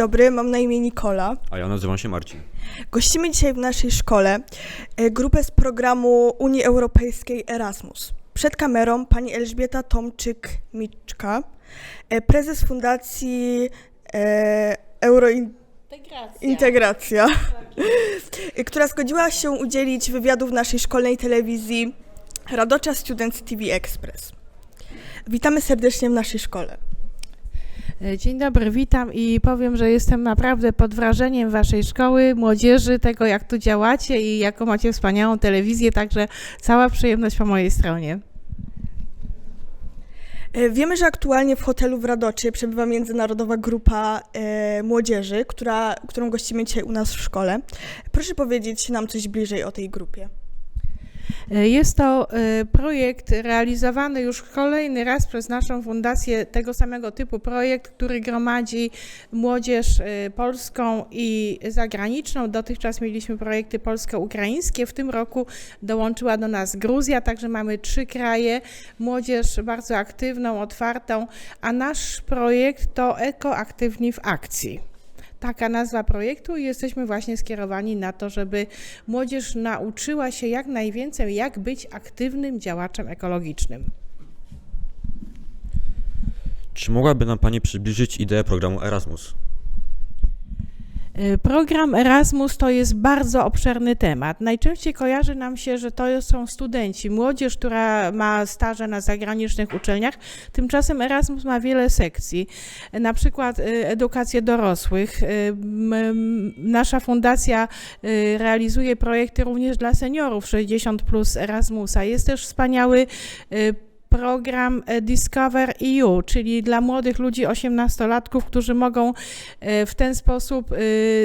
dobry, mam na imię Nikola. A ja nazywam się Marcin. Gościmy dzisiaj w naszej szkole e, grupę z programu Unii Europejskiej Erasmus. Przed kamerą pani Elżbieta Tomczyk-Miczka, e, prezes Fundacji e, Eurointegracja, która zgodziła się udzielić wywiadu w naszej szkolnej telewizji Radocza Students TV Express. Witamy serdecznie w naszej szkole. E, Dzień dobry, witam i powiem, że jestem naprawdę pod wrażeniem Waszej szkoły, młodzieży, tego jak tu działacie i jaką macie wspaniałą telewizję, także cała przyjemność po mojej stronie. E, Wiemy, że aktualnie w hotelu w Radoczy przebywa międzynarodowa grupa e, młodzieży, która, którą gościmy dzisiaj u nas w szkole. Proszę powiedzieć nam coś bliżej o tej grupie. E, Jest to e, projekt realizowany już kolejny raz przez naszą fundację, tego samego typu projekt, który gromadzi młodzież e, polską i zagraniczną. Dotychczas mieliśmy projekty polsko-ukraińskie, w tym roku dołączyła do nas Gruzja, także mamy trzy kraje, młodzież bardzo aktywną, otwartą, a nasz projekt to Ekoaktywni w akcji. Taka nazwa projektu i jesteśmy właśnie skierowani na to, żeby młodzież nauczyła się jak najwięcej, jak być aktywnym działaczem ekologicznym. Czy mogłaby nam Pani przybliżyć ideę programu Erasmus? Y, Program Erasmus to jest bardzo obszerny temat. Najczęściej kojarzy nam się, że to są studenci, młodzież, która ma staże na zagranicznych uczelniach. Tymczasem Erasmus ma wiele sekcji, na przykład y, edukację dorosłych. Y, Nasza fundacja realizuje projekty również dla seniorów 60 plus Erasmusa. Jest też wspaniały program e, Discover EU, czyli dla młodych ludzi 18-latków, którzy mogą e, w ten sposób e,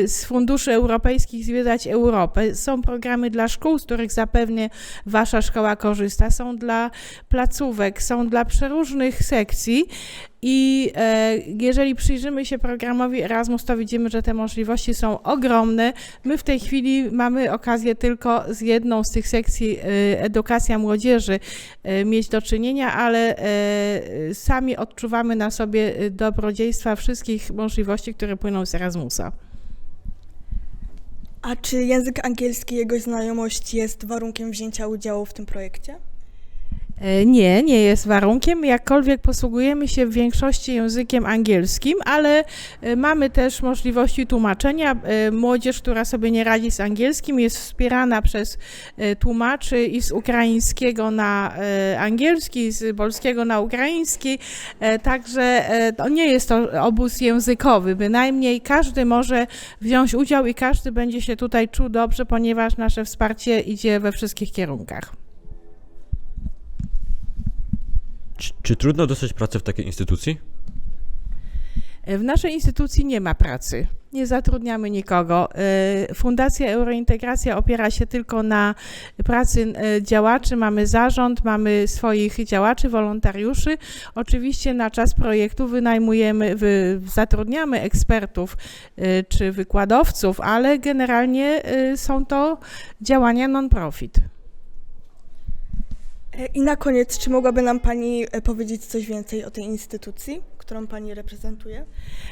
z funduszy europejskich zwiedzać Europę. Są programy dla szkół, z których zapewne Wasza szkoła korzysta, są dla placówek, są dla przeróżnych sekcji. I e, jeżeli przyjrzymy się programowi Erasmus, to widzimy, że te możliwości są ogromne. My w tej chwili mamy okazję tylko z jedną z tych sekcji e, edukacja młodzieży e, mieć do czynienia, ale e, sami odczuwamy na sobie e, dobrodziejstwa wszystkich możliwości, które płyną z Erasmusa. A czy język angielski jego znajomość jest warunkiem wzięcia udziału w tym projekcie? E, Nie, nie jest warunkiem, jakkolwiek posługujemy się w większości językiem angielskim, ale e, mamy też możliwości tłumaczenia. E, Młodzież, która sobie nie radzi z angielskim, jest wspierana przez tłumaczy i z ukraińskiego na angielski, z polskiego na ukraiński, także to nie jest to obóz językowy, bynajmniej każdy może wziąć udział i każdy będzie się tutaj czuł dobrze, ponieważ nasze wsparcie idzie we wszystkich kierunkach. Czy, trudno dostać pracę w takiej instytucji? W naszej instytucji nie ma pracy. Nie zatrudniamy nikogo. E, Fundacja Eurointegracja opiera się tylko na pracy e, działaczy. Mamy zarząd, mamy swoich działaczy, wolontariuszy. Oczywiście na czas projektu wynajmujemy, wy, zatrudniamy ekspertów e, czy wykładowców, ale generalnie są to działania non-profit. I na koniec, czy mogłaby nam Pani e, powiedzieć coś więcej o tej instytucji, którą Pani reprezentuje?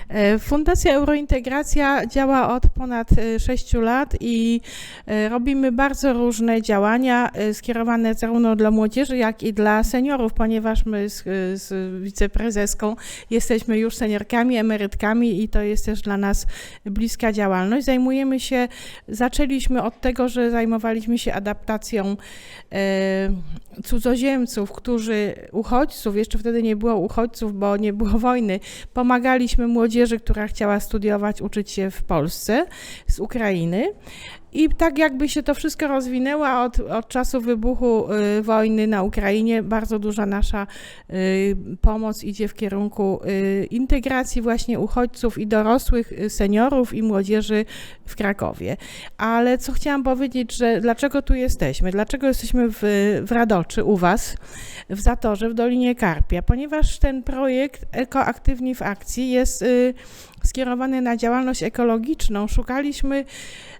E, Fundacja Eurointegracja działa od ponad 6 lat i e, robimy bardzo różne działania e, skierowane zarówno dla młodzieży, jak i dla seniorów, ponieważ my z, z wiceprezeską jesteśmy już seniorkami, emerytkami i to jest też dla nas bliska działalność. Zajmujemy się, zaczęliśmy od tego, że zajmowaliśmy się adaptacją e, cudzoziemców, którzy, uchodźców, jeszcze wtedy nie było uchodźców, bo nie było wojny, pomagaliśmy młodzieży, która chciała studiować, uczyć się w Polsce z Ukrainy. I tak jakby się to wszystko rozwinęło od, od czasu wybuchu y, wojny na Ukrainie, bardzo duża nasza y, pomoc idzie w kierunku y, integracji właśnie uchodźców i dorosłych, seniorów i młodzieży w Krakowie. Ale co chciałam powiedzieć, że dlaczego tu jesteśmy? Dlaczego jesteśmy w, w Radoczy u Was, w Zatorze, w Dolinie Karpia? Ponieważ ten projekt Ekoaktywni w Akcji jest skierowany na działalność ekologiczną. Szukaliśmy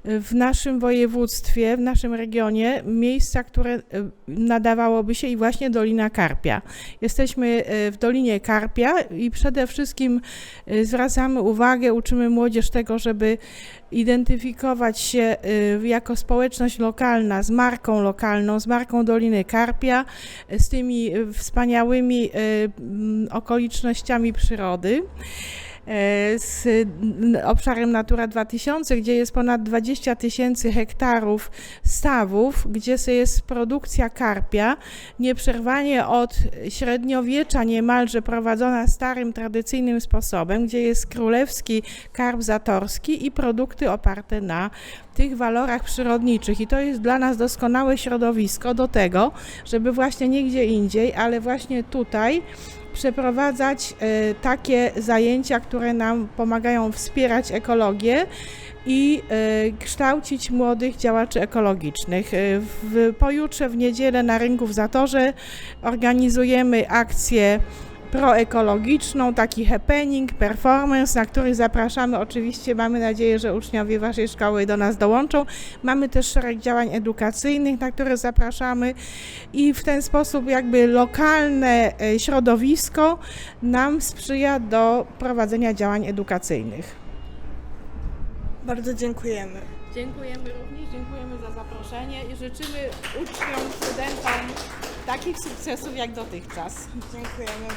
w, nasz, naszym województwie, w naszym regionie miejsca, które e, nadawałoby się i właśnie Dolina Karpia. Jesteśmy e, w Dolinie Karpia i przede wszystkim e, zwracamy uwagę, uczymy młodzież tego, żeby identyfikować się jako społeczność lokalna z marką lokalną, z marką Doliny Karpia, z tymi wspaniałymi okolicznościami przyrody. E, Z obszarem Natura 2000, gdzie jest ponad 20 tysięcy hektarów stawów, gdzie jest produkcja karpia, nieprzerwanie od średniowiecza niemalże prowadzona starym, tradycyjnym sposobem, gdzie jest królewski karp zatorski i produkty oparte na tych walorach przyrodniczych. I to jest dla nas doskonałe środowisko do tego, żeby właśnie nie gdzie indziej, ale właśnie tutaj przeprowadzać e, takie zajęcia, które nam pomagają wspierać ekologię i e, kształcić młodych działaczy ekologicznych. E, W pojutrze w niedzielę na rynku w Zatorze organizujemy akcję proekologiczną, taki happening, performance, na który zapraszamy. Oczywiście mamy nadzieję, że uczniowie Waszej szkoły do nas dołączą. Mamy też szereg działań edukacyjnych, na które zapraszamy i w ten sposób jakby lokalne e, środowisko nam sprzyja do prowadzenia działań edukacyjnych. Bardzo dziękujemy. Dziękujemy również, dziękujemy za zaproszenie i życzymy uczniom, studentom takich sukcesów jak dotychczas. Dziękujemy.